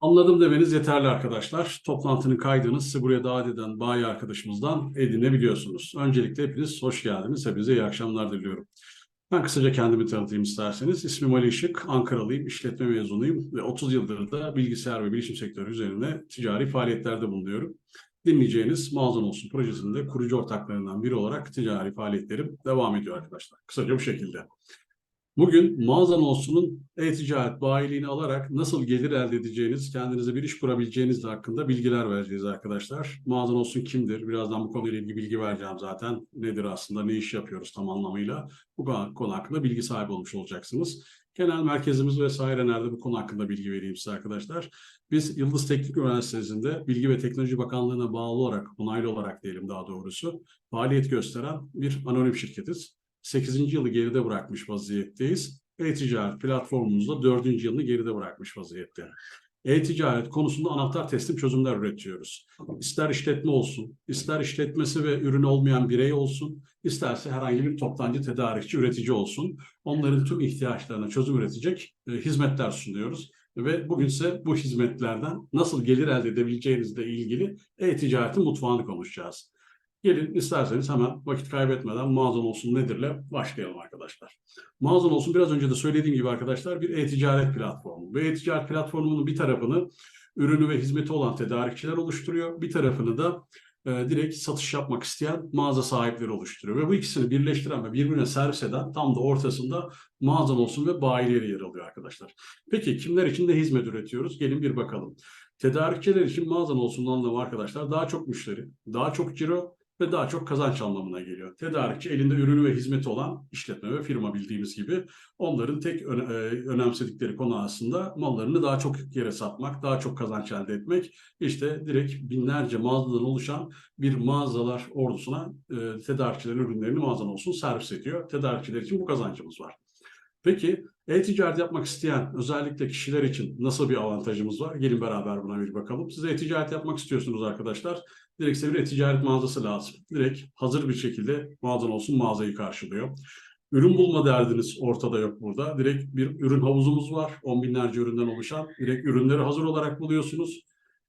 Anladım demeniz yeterli arkadaşlar. Toplantının kaydını size buraya davet eden bayi arkadaşımızdan edinebiliyorsunuz. Öncelikle hepiniz hoş geldiniz. Hepinize iyi akşamlar diliyorum. Ben kısaca kendimi tanıtayım isterseniz. İsmim Ali Işık, Ankaralıyım, işletme mezunuyum ve 30 yıldır da bilgisayar ve bilişim sektörü üzerine ticari faaliyetlerde bulunuyorum. Dinleyeceğiniz Mağazan Olsun projesinde kurucu ortaklarından biri olarak ticari faaliyetlerim devam ediyor arkadaşlar. Kısaca bu şekilde. Bugün Mağazan Olsun'un e-ticaret bayiliğini alarak nasıl gelir elde edeceğiniz, kendinize bir iş kurabileceğiniz hakkında bilgiler vereceğiz arkadaşlar. Mağazan Olsun kimdir? Birazdan bu konuyla ilgili bilgi vereceğim zaten. Nedir aslında, ne iş yapıyoruz tam anlamıyla? Bu konu hakkında bilgi sahibi olmuş olacaksınız. Genel merkezimiz vesaire nerede bu konu hakkında bilgi vereyim size arkadaşlar. Biz Yıldız Teknik Üniversitesi'nde Bilgi ve Teknoloji Bakanlığı'na bağlı olarak, onaylı olarak diyelim daha doğrusu, faaliyet gösteren bir anonim şirketiz. 8. yılı geride bırakmış vaziyetteyiz. E-ticaret platformumuzda 4. yılını geride bırakmış vaziyette. E-ticaret konusunda anahtar teslim çözümler üretiyoruz. İster işletme olsun, ister işletmesi ve ürünü olmayan birey olsun, isterse herhangi bir toptancı, tedarikçi, üretici olsun. Onların tüm ihtiyaçlarına çözüm üretecek e, hizmetler sunuyoruz. Ve bugün size bu hizmetlerden nasıl gelir elde edebileceğinizle ilgili e-ticaretin mutfağını konuşacağız. Gelin isterseniz hemen vakit kaybetmeden mağazan olsun nedirle başlayalım arkadaşlar. Mağazan olsun biraz önce de söylediğim gibi arkadaşlar bir e-ticaret platformu. Ve e-ticaret platformunun bir tarafını ürünü ve hizmeti olan tedarikçiler oluşturuyor. Bir tarafını da e, direkt satış yapmak isteyen mağaza sahipleri oluşturuyor. Ve bu ikisini birleştiren ve birbirine servis eden tam da ortasında mağazan olsun ve bayileri yer alıyor arkadaşlar. Peki kimler için de hizmet üretiyoruz? Gelin bir bakalım. Tedarikçiler için mağazan olsun anlamı arkadaşlar daha çok müşteri, daha çok ciro ve daha çok kazanç anlamına geliyor. Tedarikçi elinde ürünü ve hizmeti olan işletme ve firma bildiğimiz gibi onların tek öne, e, önemsedikleri konu aslında mallarını daha çok yere satmak, daha çok kazanç elde etmek. İşte direkt binlerce mağazadan oluşan bir mağazalar ordusuna e, tedarikçilerin ürünlerini mağazan olsun servis ediyor. Tedarikçiler için bu kazancımız var. Peki e-ticaret yapmak isteyen özellikle kişiler için nasıl bir avantajımız var? Gelin beraber buna bir bakalım. Siz e-ticaret yapmak istiyorsunuz arkadaşlar. Direkt size bir e-ticaret mağazası lazım. Direkt hazır bir şekilde mağazan olsun mağazayı karşılıyor. Ürün bulma derdiniz ortada yok burada. Direkt bir ürün havuzumuz var. On binlerce üründen oluşan. Direkt ürünleri hazır olarak buluyorsunuz.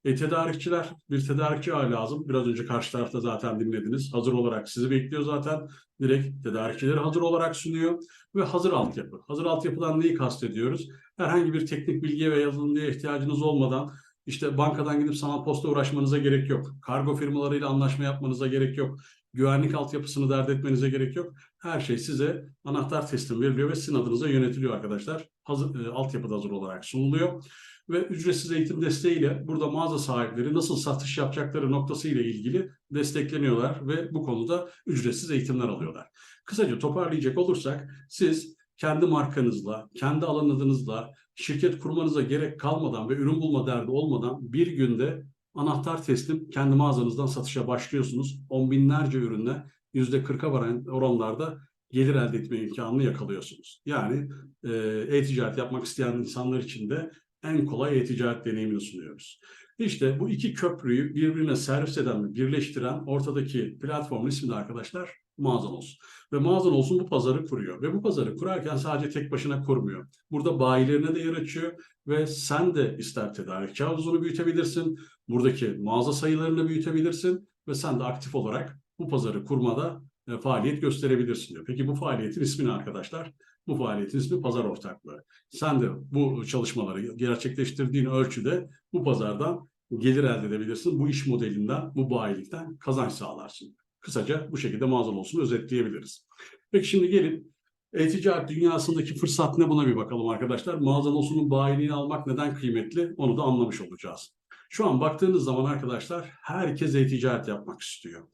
E, tedarikçiler, bir tedarikçi ağı lazım. Biraz önce karşı tarafta zaten dinlediniz. Hazır olarak sizi bekliyor zaten. Direkt tedarikçileri hazır olarak sunuyor. Ve hazır altyapı. Hazır altyapıdan neyi kastediyoruz? Herhangi bir teknik bilgiye ve yazılımcıya ihtiyacınız olmadan işte bankadan gidip sanal posta uğraşmanıza gerek yok. Kargo firmalarıyla anlaşma yapmanıza gerek yok. Güvenlik altyapısını dert etmenize gerek yok. Her şey size anahtar teslim veriliyor ve sizin adınıza yönetiliyor arkadaşlar. Hazır, e, altyapıda hazır olarak sunuluyor. Ve ücretsiz eğitim desteğiyle burada mağaza sahipleri nasıl satış yapacakları noktası ile ilgili destekleniyorlar ve bu konuda ücretsiz eğitimler alıyorlar. Kısaca toparlayacak olursak siz kendi markanızla, kendi alan adınızla şirket kurmanıza gerek kalmadan ve ürün bulma derdi olmadan bir günde anahtar teslim kendi mağazanızdan satışa başlıyorsunuz. On binlerce ürünle yüzde kırka varan oranlarda gelir elde etme imkanını yakalıyorsunuz. Yani e, e-ticaret yapmak isteyen insanlar için de en kolay e-ticaret deneyimini sunuyoruz. İşte bu iki köprüyü birbirine servis eden birleştiren ortadaki platformun ismi de arkadaşlar mağazan olsun. Ve mağazan olsun bu pazarı kuruyor. Ve bu pazarı kurarken sadece tek başına kurmuyor. Burada bayilerine de yer açıyor ve sen de ister tedarikçi havuzunu büyütebilirsin, buradaki mağaza sayılarını büyütebilirsin ve sen de aktif olarak bu pazarı kurmada e, faaliyet gösterebilirsin diyor. Peki bu faaliyetin ismi ne arkadaşlar? Bu faaliyetin ismi pazar ortaklığı. Sen de bu çalışmaları gerçekleştirdiğin ölçüde bu pazardan gelir elde edebilirsin. Bu iş modelinden, bu bayilikten kazanç sağlarsın. Kısaca bu şekilde mağazan olsun özetleyebiliriz. Peki şimdi gelin e-ticaret dünyasındaki fırsat ne buna bir bakalım arkadaşlar. Mağazan olsunun bayiliğini almak neden kıymetli onu da anlamış olacağız. Şu an baktığınız zaman arkadaşlar herkes e-ticaret yapmak istiyor.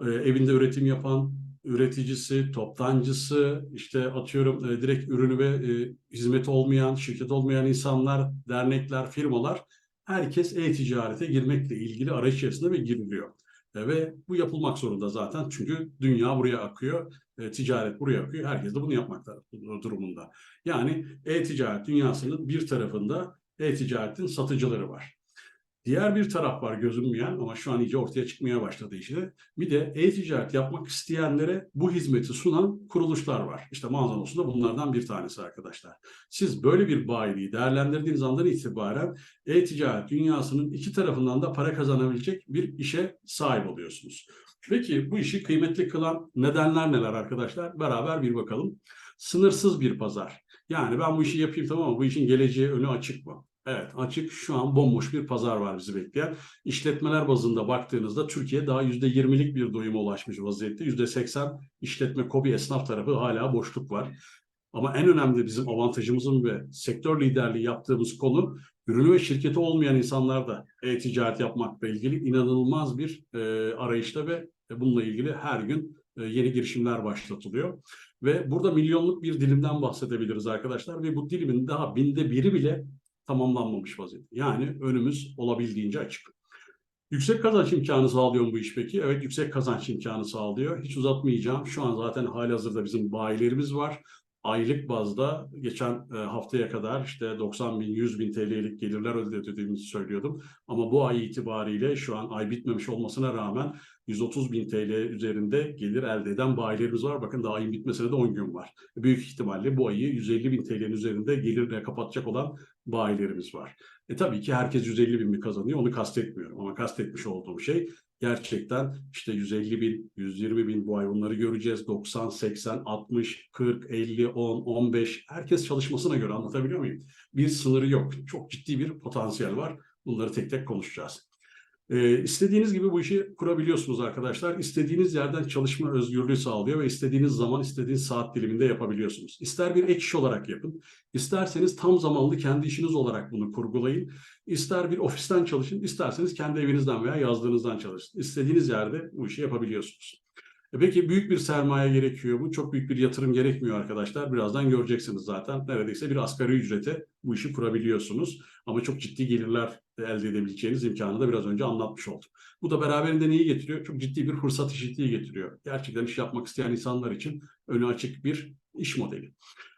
Ee, evinde üretim yapan üreticisi, toptancısı, işte atıyorum e, direkt ürünü ve e, hizmeti olmayan, şirket olmayan insanlar, dernekler, firmalar herkes e-ticarete girmekle ilgili arayış içerisinde ve giriliyor. E, ve bu yapılmak zorunda zaten çünkü dünya buraya akıyor, e, ticaret buraya akıyor. Herkes de bunu yapmakta durumunda. Yani e-ticaret dünyasının bir tarafında e-ticaretin satıcıları var. Diğer bir taraf var gözünmeyen ama şu an iyice ortaya çıkmaya başladı işte. Bir de e-ticaret yapmak isteyenlere bu hizmeti sunan kuruluşlar var. İşte mağazan olsun da bunlardan bir tanesi arkadaşlar. Siz böyle bir bayiliği değerlendirdiğiniz andan itibaren e-ticaret dünyasının iki tarafından da para kazanabilecek bir işe sahip oluyorsunuz. Peki bu işi kıymetli kılan nedenler neler arkadaşlar? Beraber bir bakalım. Sınırsız bir pazar. Yani ben bu işi yapayım tamam ama bu işin geleceği önü açık mı? Evet açık şu an bomboş bir pazar var bizi bekleyen. İşletmeler bazında baktığınızda Türkiye daha %20'lik bir doyuma ulaşmış vaziyette. %80 işletme, kobi, esnaf tarafı hala boşluk var. Ama en önemli bizim avantajımızın ve sektör liderliği yaptığımız konu ürünü ve şirketi olmayan insanlar da e-ticaret yapmakla ilgili inanılmaz bir e, arayışta ve bununla ilgili her gün e, yeni girişimler başlatılıyor. Ve burada milyonluk bir dilimden bahsedebiliriz arkadaşlar ve bu dilimin daha binde biri bile tamamlanmamış vaziyette. Yani önümüz olabildiğince açık. Yüksek kazanç imkanı sağlıyor mu bu iş peki? Evet yüksek kazanç imkanı sağlıyor. Hiç uzatmayacağım. Şu an zaten hali hazırda bizim bayilerimiz var. Aylık bazda geçen e, haftaya kadar işte 90 bin, 100 bin TL'lik gelirler ödediğimizi söylüyordum. Ama bu ay itibariyle şu an ay bitmemiş olmasına rağmen 130 bin TL üzerinde gelir elde eden bayilerimiz var. Bakın daha ayın bitmesine de 10 gün var. Büyük ihtimalle bu ayı 150 bin TL'nin üzerinde gelirle kapatacak olan bayilerimiz var. E tabii ki herkes 150 bin mi kazanıyor onu kastetmiyorum ama kastetmiş olduğum şey gerçekten işte 150 bin, 120 bin bu ay bunları göreceğiz. 90, 80, 60, 40, 50, 10, 15 herkes çalışmasına göre anlatabiliyor muyum? Bir sınırı yok. Çok ciddi bir potansiyel var. Bunları tek tek konuşacağız. Ee, istediğiniz gibi bu işi kurabiliyorsunuz arkadaşlar. İstediğiniz yerden çalışma özgürlüğü sağlıyor ve istediğiniz zaman, istediğiniz saat diliminde yapabiliyorsunuz. İster bir ek iş olarak yapın, isterseniz tam zamanlı kendi işiniz olarak bunu kurgulayın. İster bir ofisten çalışın, isterseniz kendi evinizden veya yazdığınızdan çalışın. İstediğiniz yerde bu işi yapabiliyorsunuz. E peki büyük bir sermaye gerekiyor mu? Çok büyük bir yatırım gerekmiyor arkadaşlar. Birazdan göreceksiniz zaten. Neredeyse bir asgari ücrete bu işi kurabiliyorsunuz. Ama çok ciddi gelirler elde edebileceğiniz imkanı da biraz önce anlatmış oldum. Bu da beraberinde neyi getiriyor? Çok ciddi bir fırsat eşitliği getiriyor. Gerçekten iş yapmak isteyen insanlar için önü açık bir iş modeli.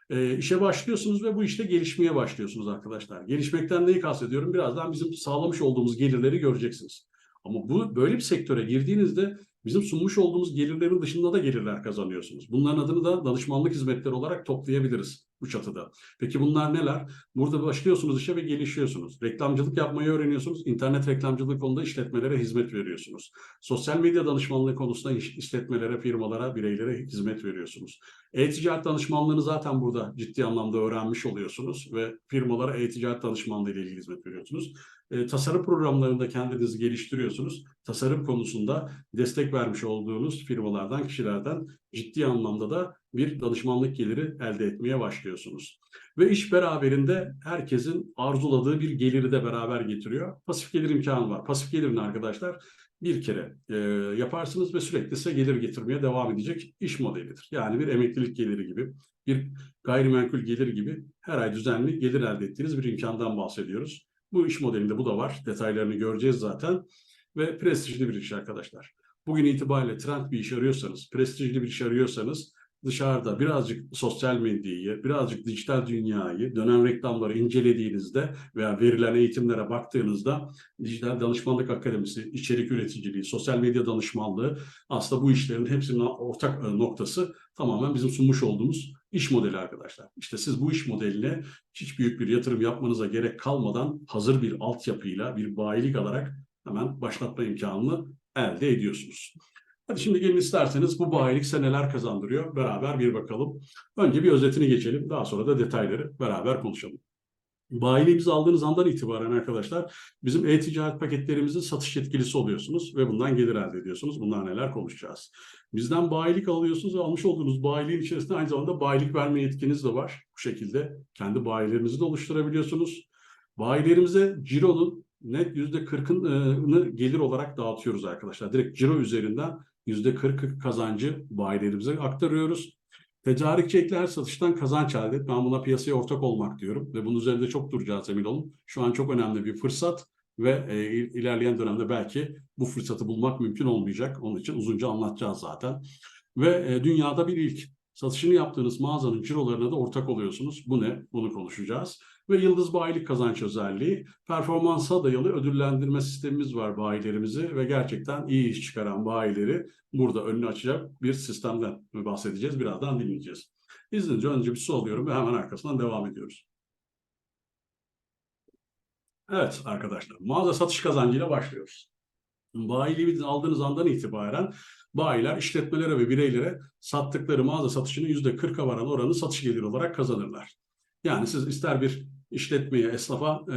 E, işe başlıyorsunuz ve bu işte gelişmeye başlıyorsunuz arkadaşlar. Gelişmekten neyi kastediyorum? Birazdan bizim sağlamış olduğumuz gelirleri göreceksiniz. Ama bu böyle bir sektöre girdiğinizde bizim sunmuş olduğumuz gelirlerin dışında da gelirler kazanıyorsunuz. Bunların adını da danışmanlık hizmetleri olarak toplayabiliriz bu çatıda. Peki bunlar neler? Burada başlıyorsunuz işe ve gelişiyorsunuz. Reklamcılık yapmayı öğreniyorsunuz. İnternet reklamcılığı konuda işletmelere hizmet veriyorsunuz. Sosyal medya danışmanlığı konusunda işletmelere, firmalara, bireylere hizmet veriyorsunuz. E-ticaret danışmanlığını zaten burada ciddi anlamda öğrenmiş oluyorsunuz ve firmalara e-ticaret danışmanlığı ile ilgili hizmet veriyorsunuz. E, tasarım programlarında kendinizi geliştiriyorsunuz. Tasarım konusunda destek vermiş olduğunuz firmalardan, kişilerden ciddi anlamda da bir danışmanlık geliri elde etmeye başlıyorsunuz. Ve iş beraberinde herkesin arzuladığı bir geliri de beraber getiriyor. Pasif gelir imkanı var. Pasif gelirin arkadaşlar bir kere e, yaparsınız ve sürekli size gelir getirmeye devam edecek iş modelidir. Yani bir emeklilik geliri gibi, bir gayrimenkul gelir gibi her ay düzenli gelir elde ettiğiniz bir imkandan bahsediyoruz. Bu iş modelinde bu da var. Detaylarını göreceğiz zaten. Ve prestijli bir iş arkadaşlar. Bugün itibariyle trend bir iş arıyorsanız, prestijli bir iş arıyorsanız dışarıda birazcık sosyal medyayı, birazcık dijital dünyayı, dönem reklamları incelediğinizde veya verilen eğitimlere baktığınızda Dijital Danışmanlık Akademisi, içerik üreticiliği, sosyal medya danışmanlığı aslında bu işlerin hepsinin ortak noktası tamamen bizim sunmuş olduğumuz iş modeli arkadaşlar. İşte siz bu iş modeline hiç büyük bir yatırım yapmanıza gerek kalmadan hazır bir altyapıyla, bir bayilik alarak hemen başlatma imkanını elde ediyorsunuz. Hadi şimdi gelin isterseniz bu bayilik size neler kazandırıyor beraber bir bakalım. Önce bir özetini geçelim daha sonra da detayları beraber konuşalım. Bayiliğimizi aldığınız andan itibaren arkadaşlar bizim e-ticaret paketlerimizin satış yetkilisi oluyorsunuz ve bundan gelir elde ediyorsunuz. Bunlar neler konuşacağız. Bizden bayilik alıyorsunuz ve almış olduğunuz bayiliğin içerisinde aynı zamanda bayilik verme yetkiniz de var. Bu şekilde kendi bayilerinizi de oluşturabiliyorsunuz. Bayilerimize cironun net %40'ını gelir olarak dağıtıyoruz arkadaşlar. Direkt ciro üzerinden %40 kazancı bayilerimize aktarıyoruz. Tedarikçi ekler satıştan kazanç elde et. Ben buna piyasaya ortak olmak diyorum ve bunun üzerinde çok duracağız emin olun. Şu an çok önemli bir fırsat ve e, ilerleyen dönemde belki bu fırsatı bulmak mümkün olmayacak. Onun için uzunca anlatacağız zaten. Ve e, dünyada bir ilk. Satışını yaptığınız mağazanın cirolarına da ortak oluyorsunuz. Bu ne? Bunu konuşacağız. Ve yıldız bayilik kazanç özelliği. Performansa dayalı ödüllendirme sistemimiz var bayilerimizi ve gerçekten iyi iş çıkaran bayileri burada önünü açacak bir sistemden bahsedeceğiz. Birazdan dinleyeceğiz. İzninizle önce bir su alıyorum ve hemen arkasından devam ediyoruz. Evet arkadaşlar, mağaza satış kazancıyla başlıyoruz. Bayiliği aldığınız andan itibaren bayiler işletmelere ve bireylere sattıkları mağaza satışının %40'a varan oranı satış geliri olarak kazanırlar. Yani siz ister bir işletmeye, esnafa e,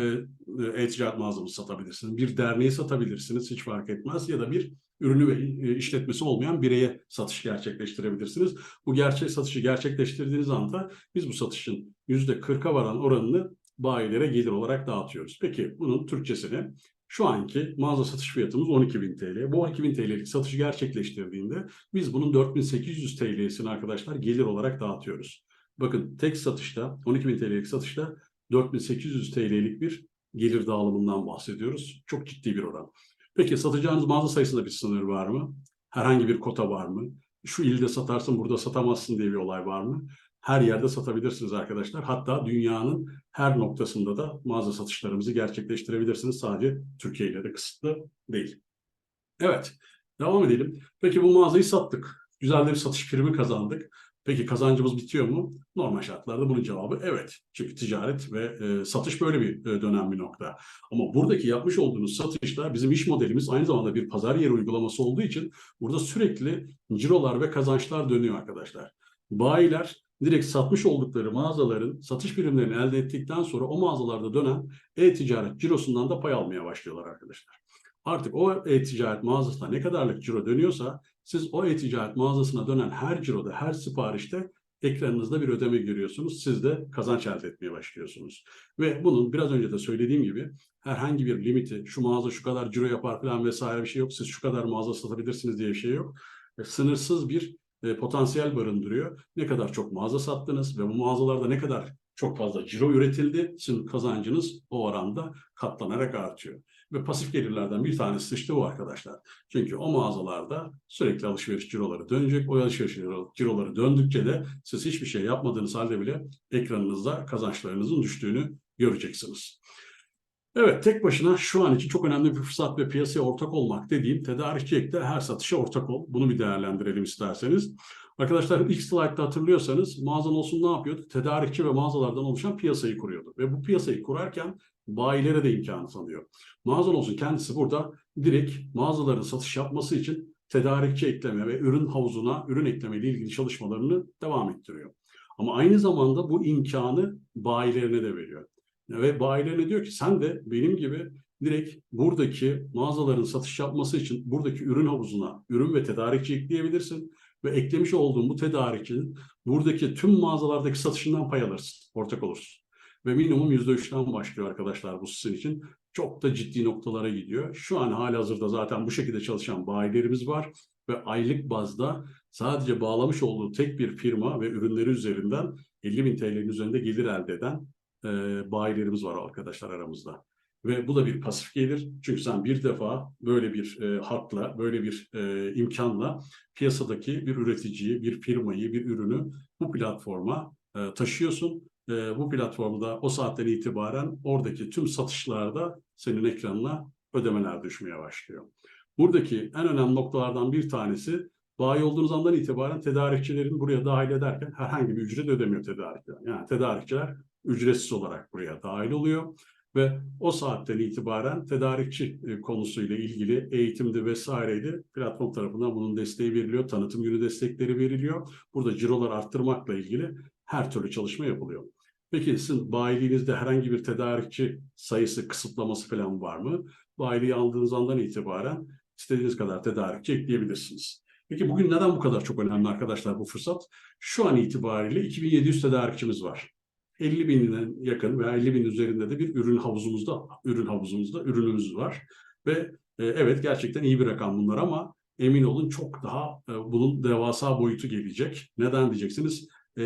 e, e-ticaret mağazamızı satabilirsiniz. Bir derneği satabilirsiniz, hiç fark etmez. Ya da bir ürünü ve e, işletmesi olmayan bireye satış gerçekleştirebilirsiniz. Bu gerçek satışı gerçekleştirdiğiniz anda biz bu satışın %40'a varan oranını bayilere gelir olarak dağıtıyoruz. Peki bunun Türkçesini şu anki mağaza satış fiyatımız 12.000 TL. Bu 12.000 TL'lik satışı gerçekleştirdiğinde biz bunun 4.800 TL'sini arkadaşlar gelir olarak dağıtıyoruz. Bakın tek satışta 12.000 TL'lik satışta 4.800 TL'lik bir gelir dağılımından bahsediyoruz. Çok ciddi bir oran. Peki satacağınız mağaza sayısında bir sınır var mı? Herhangi bir kota var mı? Şu ilde satarsın burada satamazsın diye bir olay var mı? Her yerde satabilirsiniz arkadaşlar. Hatta dünyanın her noktasında da mağaza satışlarımızı gerçekleştirebilirsiniz. Sadece Türkiye ile de kısıtlı değil. Evet, devam edelim. Peki bu mağazayı sattık. Güzel bir satış primi kazandık. Peki kazancımız bitiyor mu? Normal şartlarda bunun cevabı evet. Çünkü ticaret ve e, satış böyle bir e, dönem bir nokta. Ama buradaki yapmış olduğunuz satışlar bizim iş modelimiz aynı zamanda bir pazar yeri uygulaması olduğu için burada sürekli cirolar ve kazançlar dönüyor arkadaşlar. Bayiler direkt satmış oldukları mağazaların satış birimlerini elde ettikten sonra o mağazalarda dönen e-ticaret cirosundan da pay almaya başlıyorlar arkadaşlar. Artık o e-ticaret mağazasına ne kadarlık ciro dönüyorsa siz o e-ticaret mağazasına dönen her ciroda, her siparişte ekranınızda bir ödeme görüyorsunuz. Siz de kazanç elde etmeye başlıyorsunuz. Ve bunun biraz önce de söylediğim gibi herhangi bir limiti, şu mağaza şu kadar ciro yapar falan vesaire bir şey yok. Siz şu kadar mağaza satabilirsiniz diye bir şey yok. Ve sınırsız bir e, potansiyel barındırıyor. Ne kadar çok mağaza sattınız ve bu mağazalarda ne kadar çok fazla ciro üretildi. Sizin kazancınız o oranda katlanarak artıyor. Ve pasif gelirlerden bir tanesi işte bu arkadaşlar. Çünkü o mağazalarda sürekli alışveriş ciroları dönecek. O alışveriş ciroları döndükçe de siz hiçbir şey yapmadığınız halde bile ekranınızda kazançlarınızın düştüğünü göreceksiniz. Evet, tek başına şu an için çok önemli bir fırsat ve piyasaya ortak olmak dediğim tedarikçilikte her satışa ortak ol. Bunu bir değerlendirelim isterseniz. Arkadaşlar ilk slaytta hatırlıyorsanız mağazan olsun ne yapıyordu? Tedarikçi ve mağazalardan oluşan piyasayı kuruyordu. Ve bu piyasayı kurarken bayilere de imkanı tanıyor. Mağazan olsun kendisi burada direkt mağazaların satış yapması için tedarikçi ekleme ve ürün havuzuna ürün ekleme ile ilgili çalışmalarını devam ettiriyor. Ama aynı zamanda bu imkanı bayilerine de veriyor. Ve bayilerine diyor ki sen de benim gibi direkt buradaki mağazaların satış yapması için buradaki ürün havuzuna ürün ve tedarikçi ekleyebilirsin ve eklemiş olduğun bu tedarikçinin buradaki tüm mağazalardaki satışından pay alırsın, ortak olursun. Ve minimum %3'ten başlıyor arkadaşlar bu sizin için. Çok da ciddi noktalara gidiyor. Şu an hali hazırda zaten bu şekilde çalışan bayilerimiz var. Ve aylık bazda sadece bağlamış olduğu tek bir firma ve ürünleri üzerinden 50 bin TL'nin üzerinde gelir elde eden e, bayilerimiz var arkadaşlar aramızda. Ve bu da bir pasif gelir. Çünkü sen bir defa böyle bir e, hakla, böyle bir e, imkanla piyasadaki bir üreticiyi, bir firmayı, bir ürünü bu platforma e, taşıyorsun. E, bu platformda o saatten itibaren oradaki tüm satışlarda senin ekranına ödemeler düşmeye başlıyor. Buradaki en önemli noktalardan bir tanesi bayi olduğunuz andan itibaren tedarikçilerin buraya dahil ederken herhangi bir ücret ödemiyor tedarikçiler. Yani tedarikçiler ücretsiz olarak buraya dahil oluyor ve o saatten itibaren tedarikçi e, konusuyla ilgili eğitimde vesaireydi platform tarafından bunun desteği veriliyor, tanıtım günü destekleri veriliyor. Burada cirolar arttırmakla ilgili her türlü çalışma yapılıyor. Peki sizin bayiliğinizde herhangi bir tedarikçi sayısı kısıtlaması falan var mı? Bayiliği aldığınız andan itibaren istediğiniz kadar tedarikçi ekleyebilirsiniz. Peki bugün neden bu kadar çok önemli arkadaşlar bu fırsat? Şu an itibariyle 2700 tedarikçimiz var. 50 binden yakın veya 50 bin üzerinde de bir ürün havuzumuzda, ürün havuzumuzda ürünümüz var. Ve e, evet gerçekten iyi bir rakam bunlar ama emin olun çok daha e, bunun devasa boyutu gelecek. Neden diyeceksiniz? E,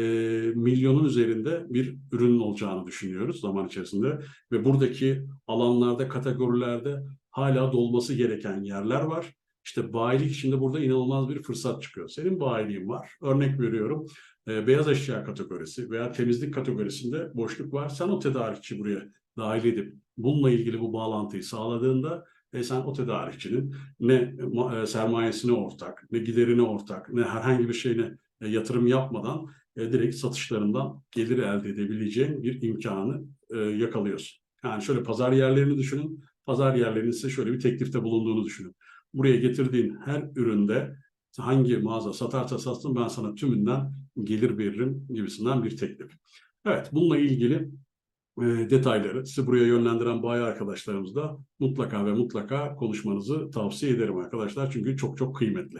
milyonun üzerinde bir ürünün olacağını düşünüyoruz zaman içerisinde. Ve buradaki alanlarda, kategorilerde hala dolması gereken yerler var. İşte bayilik içinde burada inanılmaz bir fırsat çıkıyor. Senin bayiliğin var. Örnek veriyorum. e, beyaz eşya kategorisi veya temizlik kategorisinde boşluk var. Sen o tedarikçi buraya dahil edip bununla ilgili bu bağlantıyı sağladığında e, sen o tedarikçinin ne ma- e, sermayesine ortak, ne giderine ortak, ne herhangi bir şeyine e, yatırım yapmadan e, direkt satışlarından gelir elde edebileceğin bir imkanı e, yakalıyorsun. Yani şöyle pazar yerlerini düşünün. Pazar yerlerinin size şöyle bir teklifte bulunduğunu düşünün. Buraya getirdiğin her üründe hangi mağaza satarsa satsın ben sana tümünden gelir veririm gibisinden bir teklif. Evet bununla ilgili e, detayları sizi buraya yönlendiren bayi arkadaşlarımız da mutlaka ve mutlaka konuşmanızı tavsiye ederim arkadaşlar. Çünkü çok çok kıymetli.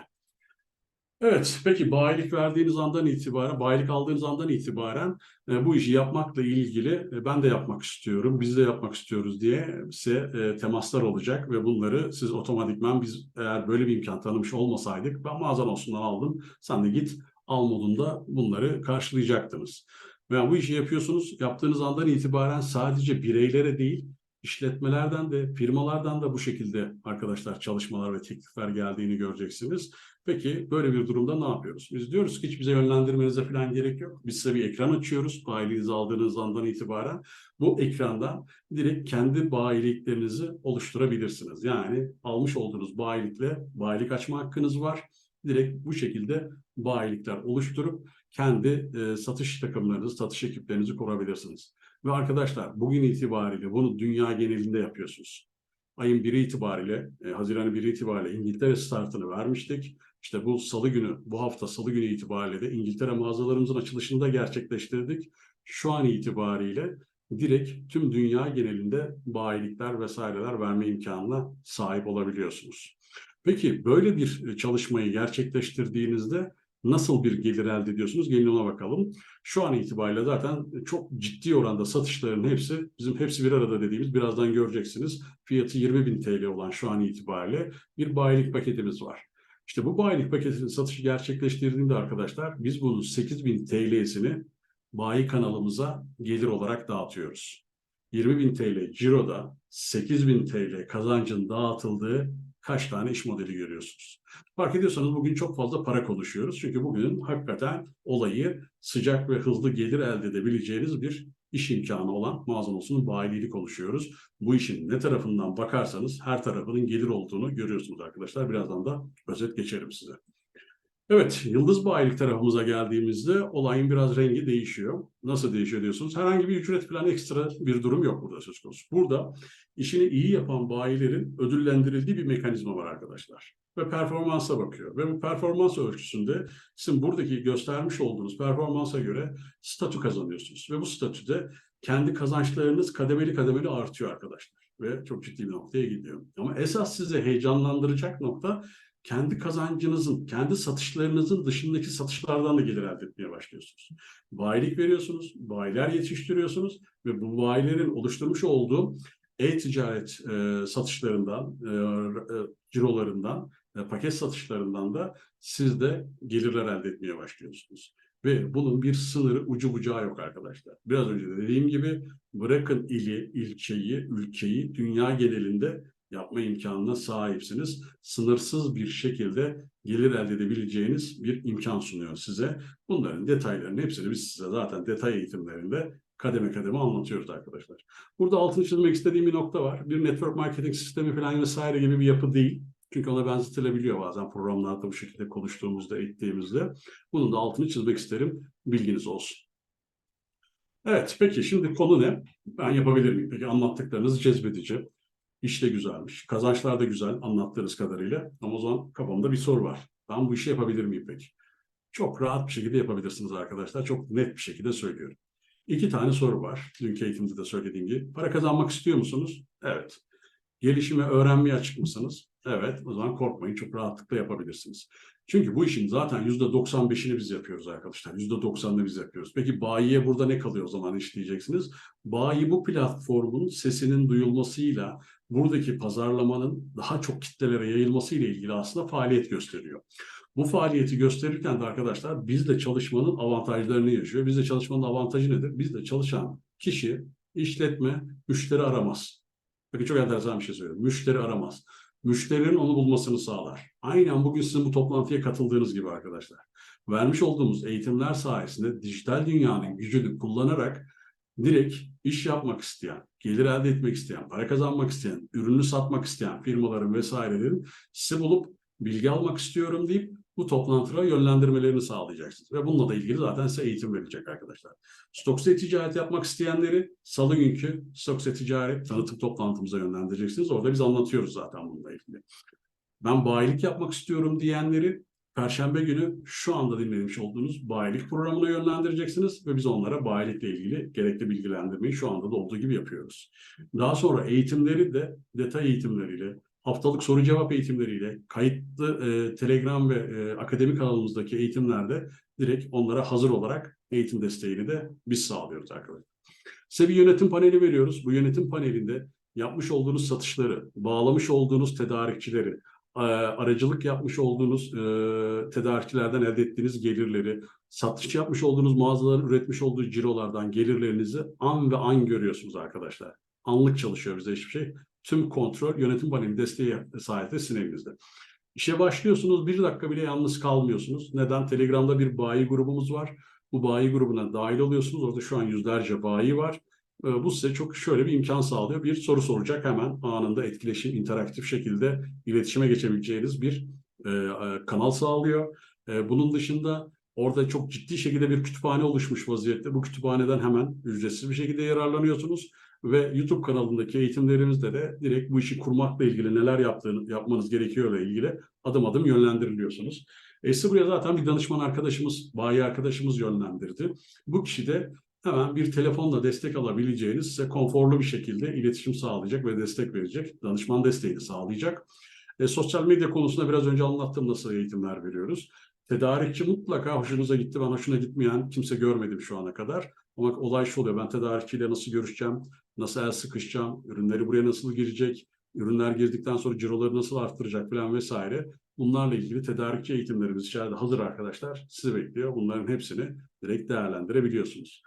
Evet, peki bayilik verdiğiniz andan itibaren, bayilik aldığınız andan itibaren e, bu işi yapmakla ilgili e, ben de yapmak istiyorum, biz de yapmak istiyoruz diye size e, temaslar olacak ve bunları siz otomatikman biz eğer böyle bir imkan tanımış olmasaydık ben mağazan olsundan aldım, sen de git al modunda bunları karşılayacaktınız. Ve bu işi yapıyorsunuz, yaptığınız andan itibaren sadece bireylere değil, işletmelerden de, firmalardan da bu şekilde arkadaşlar çalışmalar ve teklifler geldiğini göreceksiniz. Peki böyle bir durumda ne yapıyoruz? Biz diyoruz ki hiç bize yönlendirmenize falan gerek yok. Biz size bir ekran açıyoruz bayiliğinizi aldığınız andan itibaren. Bu ekrandan direkt kendi bayiliklerinizi oluşturabilirsiniz. Yani almış olduğunuz bayilikle bayilik açma hakkınız var. Direkt bu şekilde bayilikler oluşturup kendi e, satış takımlarınızı, satış ekiplerinizi kurabilirsiniz. Ve arkadaşlar bugün itibariyle bunu dünya genelinde yapıyorsunuz. Ayın 1'i itibariyle, e, Haziran 1'i itibariyle İngiltere startını vermiştik. İşte bu salı günü, bu hafta salı günü itibariyle de İngiltere mağazalarımızın açılışını da gerçekleştirdik. Şu an itibariyle direkt tüm dünya genelinde bayilikler vesaireler verme imkanına sahip olabiliyorsunuz. Peki böyle bir çalışmayı gerçekleştirdiğinizde nasıl bir gelir elde ediyorsunuz? Gelin ona bakalım. Şu an itibariyle zaten çok ciddi oranda satışların hepsi, bizim hepsi bir arada dediğimiz birazdan göreceksiniz. Fiyatı 20 bin TL olan şu an itibariyle bir bayilik paketimiz var. İşte bu bayilik paketinin satışı gerçekleştirdiğinde arkadaşlar biz bunun 8000 TL'sini bayi kanalımıza gelir olarak dağıtıyoruz. 20 bin TL ciroda 8000 TL kazancın dağıtıldığı kaç tane iş modeli görüyorsunuz. Fark ediyorsanız bugün çok fazla para konuşuyoruz. Çünkü bugün hakikaten olayı sıcak ve hızlı gelir elde edebileceğiniz bir iş imkanı olan mağazan olsunun bayiliğini konuşuyoruz. Bu işin ne tarafından bakarsanız her tarafının gelir olduğunu görüyorsunuz arkadaşlar. Birazdan da özet geçerim size. Evet, yıldız bayilik tarafımıza geldiğimizde olayın biraz rengi değişiyor. Nasıl değişiyor diyorsunuz? Herhangi bir ücret falan ekstra bir durum yok burada söz konusu. Burada işini iyi yapan bayilerin ödüllendirildiği bir mekanizma var arkadaşlar. Ve performansa bakıyor. Ve bu performans ölçüsünde sizin buradaki göstermiş olduğunuz performansa göre statü kazanıyorsunuz. Ve bu statüde kendi kazançlarınız kademeli kademeli artıyor arkadaşlar. Ve çok ciddi bir noktaya gidiyor. Ama esas sizi heyecanlandıracak nokta kendi kazancınızın, kendi satışlarınızın dışındaki satışlardan da gelir elde etmeye başlıyorsunuz. Bayilik veriyorsunuz, bayiler yetiştiriyorsunuz ve bu bayilerin oluşturmuş olduğu e-ticaret e, satışlarından, e, e, cirolarından, e, paket satışlarından da siz de gelirler elde etmeye başlıyorsunuz. Ve bunun bir sınırı ucu bucağı yok arkadaşlar. Biraz önce de dediğim gibi bırakın ili, ilçeyi, ülkeyi dünya genelinde yapma imkanına sahipsiniz. Sınırsız bir şekilde gelir elde edebileceğiniz bir imkan sunuyor size. Bunların detaylarını hepsini biz size zaten detay eğitimlerinde kademe kademe anlatıyoruz arkadaşlar. Burada altını çizmek istediğim bir nokta var. Bir network marketing sistemi falan vesaire gibi bir yapı değil. Çünkü ona benzetilebiliyor bazen programlarda bu şekilde konuştuğumuzda, ettiğimizde. Bunun da altını çizmek isterim. Bilginiz olsun. Evet, peki şimdi konu ne? Ben yapabilir miyim? Peki anlattıklarınız cezbedici. İş de güzelmiş. Kazançlar da güzel anlattığınız kadarıyla. Ama o zaman kafamda bir soru var. Ben bu işi yapabilir miyim peki? Çok rahat bir şekilde yapabilirsiniz arkadaşlar. Çok net bir şekilde söylüyorum. İki tane soru var. Dünkü eğitimde de söylediğim gibi. Para kazanmak istiyor musunuz? Evet. Gelişime, öğrenmeye açık mısınız? Evet. O zaman korkmayın. Çok rahatlıkla yapabilirsiniz. Çünkü bu işin zaten yüzde 95'ini biz yapıyoruz arkadaşlar. Yüzde 90'ını biz yapıyoruz. Peki bayiye burada ne kalıyor o zaman işleyeceksiniz? Bayi bu platformun sesinin duyulmasıyla buradaki pazarlamanın daha çok kitlelere yayılması ile ilgili aslında faaliyet gösteriyor. Bu faaliyeti gösterirken de arkadaşlar bizle çalışmanın avantajlarını yaşıyor. Bizle çalışmanın avantajı nedir? Bizle çalışan kişi, işletme, müşteri aramaz. Bakın çok enteresan bir şey söylüyorum. Müşteri aramaz. Müşterilerin onu bulmasını sağlar. Aynen bugün sizin bu toplantıya katıldığınız gibi arkadaşlar. Vermiş olduğumuz eğitimler sayesinde dijital dünyanın gücünü kullanarak direkt iş yapmak isteyen, gelir elde etmek isteyen, para kazanmak isteyen, ürünü satmak isteyen firmaların vesairelerin sizi bulup bilgi almak istiyorum deyip bu toplantıya yönlendirmelerini sağlayacaksınız. Ve bununla da ilgili zaten size eğitim verilecek arkadaşlar. Stokse ticaret yapmak isteyenleri salı günkü Stokse ticaret tanıtım toplantımıza yönlendireceksiniz. Orada biz anlatıyoruz zaten bununla ilgili. Ben bayilik yapmak istiyorum diyenleri Perşembe günü şu anda dinlemiş olduğunuz bayilik programına yönlendireceksiniz ve biz onlara bayilikle ilgili gerekli bilgilendirmeyi şu anda da olduğu gibi yapıyoruz. Daha sonra eğitimleri de detay eğitimleriyle, haftalık soru cevap eğitimleriyle, kayıtlı e, Telegram ve e, akademik kanalımızdaki eğitimlerde direkt onlara hazır olarak eğitim desteğini de biz sağlıyoruz arkadaşlar. Size bir yönetim paneli veriyoruz. Bu yönetim panelinde yapmış olduğunuz satışları, bağlamış olduğunuz tedarikçileri, aracılık yapmış olduğunuz e, tedarikçilerden elde ettiğiniz gelirleri, satış yapmış olduğunuz mağazaların üretmiş olduğu cirolardan gelirlerinizi an ve an görüyorsunuz arkadaşlar. Anlık çalışıyor bize hiçbir şey. Tüm kontrol yönetim paneli desteği sayesinde sizin elinizde. İşe başlıyorsunuz bir dakika bile yalnız kalmıyorsunuz. Neden? Telegram'da bir bayi grubumuz var. Bu bayi grubuna dahil oluyorsunuz. Orada şu an yüzlerce bayi var. Ee, bu size çok şöyle bir imkan sağlıyor. Bir soru soracak hemen anında etkileşim, interaktif şekilde iletişime geçebileceğiniz bir e, kanal sağlıyor. E, bunun dışında orada çok ciddi şekilde bir kütüphane oluşmuş vaziyette. Bu kütüphaneden hemen ücretsiz bir şekilde yararlanıyorsunuz. Ve YouTube kanalındaki eğitimlerimizde de direkt bu işi kurmakla ilgili neler yaptığını, yapmanız gerekiyorla ilgili adım adım yönlendiriliyorsunuz. E size buraya zaten bir danışman arkadaşımız, bayi arkadaşımız yönlendirdi. Bu kişi de hemen bir telefonla destek alabileceğiniz size konforlu bir şekilde iletişim sağlayacak ve destek verecek. Danışman desteğini sağlayacak. E, sosyal medya konusunda biraz önce anlattığım nasıl eğitimler veriyoruz. Tedarikçi mutlaka hoşunuza gitti. Ben hoşuna gitmeyen kimse görmedim şu ana kadar. Ama olay şu oluyor. Ben tedarikçiyle nasıl görüşeceğim? Nasıl el sıkışacağım? Ürünleri buraya nasıl girecek? Ürünler girdikten sonra ciroları nasıl arttıracak falan vesaire. Bunlarla ilgili tedarikçi eğitimlerimiz içeride hazır arkadaşlar. Sizi bekliyor. Bunların hepsini direkt değerlendirebiliyorsunuz.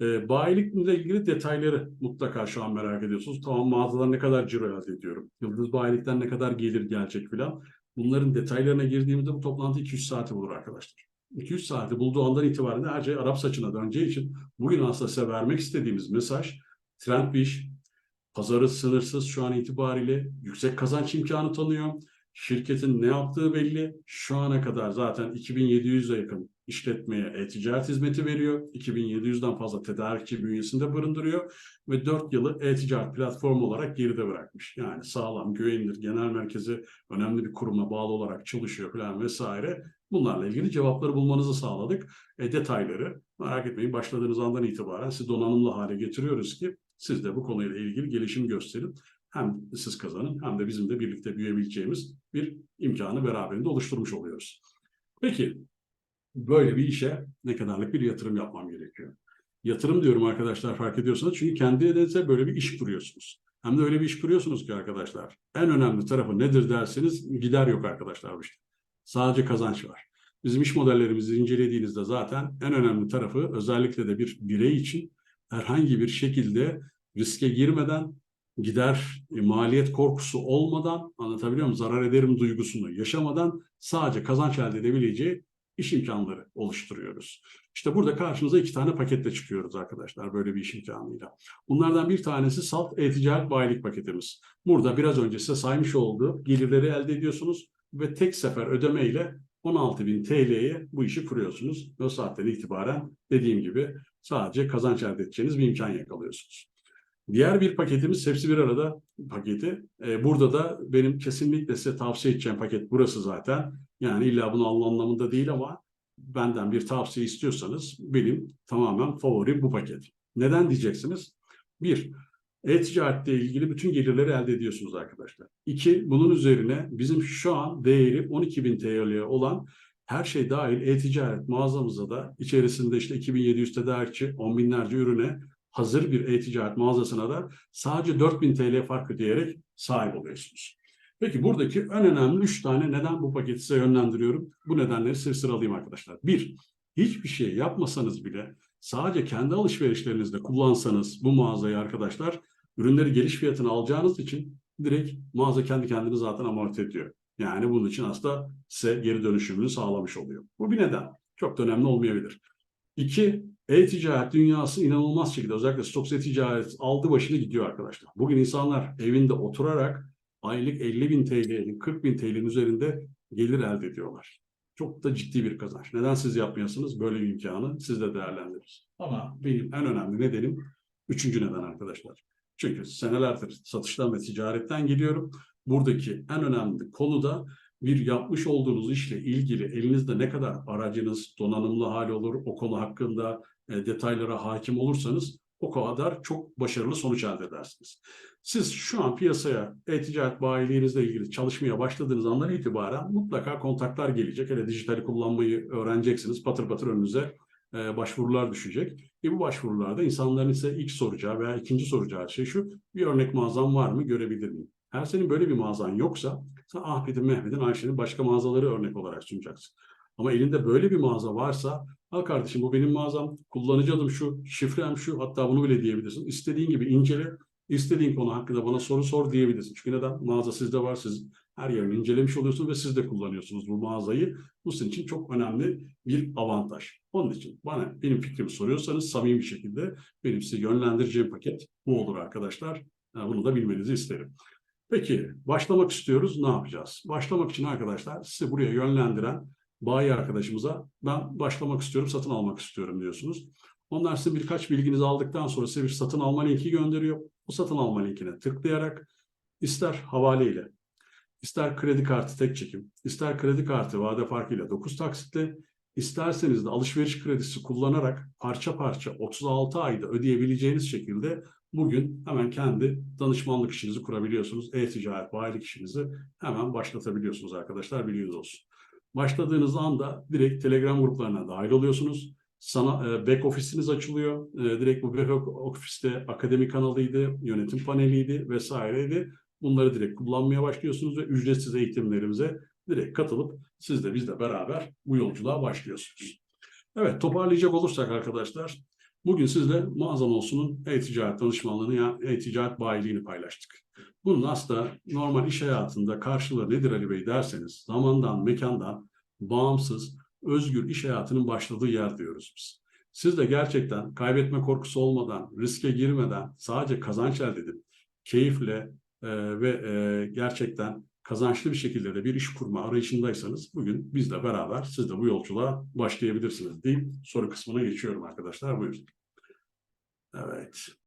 E, bayilikle ilgili detayları mutlaka şu an merak ediyorsunuz. Tamam mağazadan ne kadar ciro elde ediyorum? Yıldız bayilikten ne kadar gelir gelecek filan. Bunların detaylarına girdiğimizde bu toplantı 200 saati bulur arkadaşlar. 200 saati bulduğu andan itibaren her şey Arap saçına döneceği için bugün aslında size vermek istediğimiz mesaj trend bir iş. Pazarı sınırsız şu an itibariyle yüksek kazanç imkanı tanıyor. Şirketin ne yaptığı belli. Şu ana kadar zaten 2700'e yakın işletmeye e-ticaret hizmeti veriyor. 2700'den fazla tedarikçi bünyesinde barındırıyor ve 4 yılı e-ticaret platformu olarak geride bırakmış. Yani sağlam, güvenilir, genel merkezi önemli bir kuruma bağlı olarak çalışıyor falan vesaire. Bunlarla ilgili cevapları bulmanızı sağladık. E, detayları merak etmeyin başladığınız andan itibaren sizi donanımlı hale getiriyoruz ki siz de bu konuyla ilgili gelişim gösterin. Hem siz kazanın hem de bizim de birlikte büyüyebileceğimiz bir imkanı beraberinde oluşturmuş oluyoruz. Peki böyle bir işe ne kadarlık bir yatırım yapmam gerekiyor? Yatırım diyorum arkadaşlar fark ediyorsanız çünkü kendi elinizde böyle bir iş kuruyorsunuz. Hem de öyle bir iş kuruyorsunuz ki arkadaşlar. En önemli tarafı nedir derseniz gider yok arkadaşlar bu işte. Sadece kazanç var. Bizim iş modellerimizi incelediğinizde zaten en önemli tarafı özellikle de bir birey için herhangi bir şekilde riske girmeden gider e, maliyet korkusu olmadan anlatabiliyor muyum? Zarar ederim duygusunu yaşamadan sadece kazanç elde edebileceği iş imkanları oluşturuyoruz. İşte burada karşınıza iki tane paketle çıkıyoruz arkadaşlar böyle bir iş imkanıyla. Bunlardan bir tanesi salt e-ticaret bayilik paketimiz. Burada biraz önce size saymış olduğu gelirleri elde ediyorsunuz ve tek sefer ödemeyle 16.000 TL'ye bu işi kuruyorsunuz. O saatten itibaren dediğim gibi sadece kazanç elde edeceğiniz bir imkan yakalıyorsunuz. Diğer bir paketimiz hepsi bir arada paketi. Ee, burada da benim kesinlikle size tavsiye edeceğim paket burası zaten. Yani illa bunu alma anlamında değil ama benden bir tavsiye istiyorsanız benim tamamen favorim bu paket. Neden diyeceksiniz? Bir, e-ticaretle ilgili bütün gelirleri elde ediyorsunuz arkadaşlar. İki, bunun üzerine bizim şu an değeri 12.000 TL olan her şey dahil e-ticaret mağazamıza da içerisinde işte 2700 tedarikçi, on binlerce ürüne hazır bir e-ticaret mağazasına da sadece 4000 TL fark ödeyerek sahip oluyorsunuz. Peki buradaki en önemli üç tane neden bu paketi size yönlendiriyorum? Bu nedenleri size sıralayayım arkadaşlar. Bir, hiçbir şey yapmasanız bile sadece kendi alışverişlerinizde kullansanız bu mağazayı arkadaşlar ürünleri geliş fiyatına alacağınız için direkt mağaza kendi kendini zaten amorti ediyor. Yani bunun için aslında size geri dönüşümünü sağlamış oluyor. Bu bir neden. Çok da önemli olmayabilir. İki, e-ticaret dünyası inanılmaz şekilde özellikle stok e-ticaret aldı başını gidiyor arkadaşlar. Bugün insanlar evinde oturarak aylık 50 bin TL'nin 40 bin TL'nin üzerinde gelir elde ediyorlar. Çok da ciddi bir kazanç. Neden siz yapmıyorsunuz? Böyle bir imkanı siz de değerlendiririz. Ama benim en önemli nedenim üçüncü neden arkadaşlar. Çünkü senelerdir satıştan ve ticaretten geliyorum. Buradaki en önemli konu da bir yapmış olduğunuz işle ilgili elinizde ne kadar aracınız donanımlı hali olur, o konu hakkında e, detaylara hakim olursanız o kadar çok başarılı sonuç elde edersiniz. Siz şu an piyasaya e-ticaret bayiliğinizle ilgili çalışmaya başladığınız andan itibaren mutlaka kontaklar gelecek. Hele dijitali kullanmayı öğreneceksiniz. Patır patır önünüze e, başvurular düşecek. E bu başvurularda insanların ise ilk soracağı veya ikinci soracağı şey şu. Bir örnek mağazam var mı? Görebilir miyim? Her senin böyle bir mağazan yoksa sen Ahmet'in, Mehmet'in, Ayşe'nin başka mağazaları örnek olarak sunacaksın. Ama elinde böyle bir mağaza varsa al kardeşim bu benim mağazam, kullanıcı adım şu, şifrem şu hatta bunu bile diyebilirsin. İstediğin gibi incele, istediğin konu hakkında bana soru sor diyebilirsin. Çünkü neden? Mağaza sizde var, siz her yerini incelemiş oluyorsunuz ve siz de kullanıyorsunuz bu mağazayı. Bu sizin için çok önemli bir avantaj. Onun için bana benim fikrimi soruyorsanız samimi bir şekilde benim size yönlendireceğim paket bu olur arkadaşlar. Bunu da bilmenizi isterim. Peki başlamak istiyoruz. Ne yapacağız? Başlamak için arkadaşlar sizi buraya yönlendiren bayi arkadaşımıza ben başlamak istiyorum, satın almak istiyorum diyorsunuz. Onlar size birkaç bilginizi aldıktan sonra size bir satın alma linki gönderiyor. Bu satın alma linkine tıklayarak ister havaleyle, ister kredi kartı tek çekim, ister kredi kartı vade farkıyla 9 taksitle, isterseniz de alışveriş kredisi kullanarak parça parça 36 ayda ödeyebileceğiniz şekilde bugün hemen kendi danışmanlık işinizi kurabiliyorsunuz. E-ticaret, bayilik işinizi hemen başlatabiliyorsunuz arkadaşlar bilginiz olsun. Başladığınız anda direkt Telegram gruplarına dahil oluyorsunuz. Sana e, back ofisiniz açılıyor. E, direkt bu back ofiste akademi kanalıydı, yönetim paneliydi vesaireydi. Bunları direkt kullanmaya başlıyorsunuz ve ücretsiz eğitimlerimize direkt katılıp siz de bizle beraber bu yolculuğa başlıyorsunuz. Evet toparlayacak olursak arkadaşlar bugün sizle mağazan olsunun e-ticaret danışmanlığını ya e-ticaret bayiliğini paylaştık. Bunun aslında normal iş hayatında karşılığı nedir Ali Bey derseniz zamandan, mekandan bağımsız, özgür iş hayatının başladığı yer diyoruz biz. Siz de gerçekten kaybetme korkusu olmadan, riske girmeden sadece kazanç elde edip keyifle e, ve e, gerçekten kazançlı bir şekilde de bir iş kurma arayışındaysanız bugün bizle beraber siz de bu yolculuğa başlayabilirsiniz deyip soru kısmına geçiyorum arkadaşlar. Buyurun. Evet.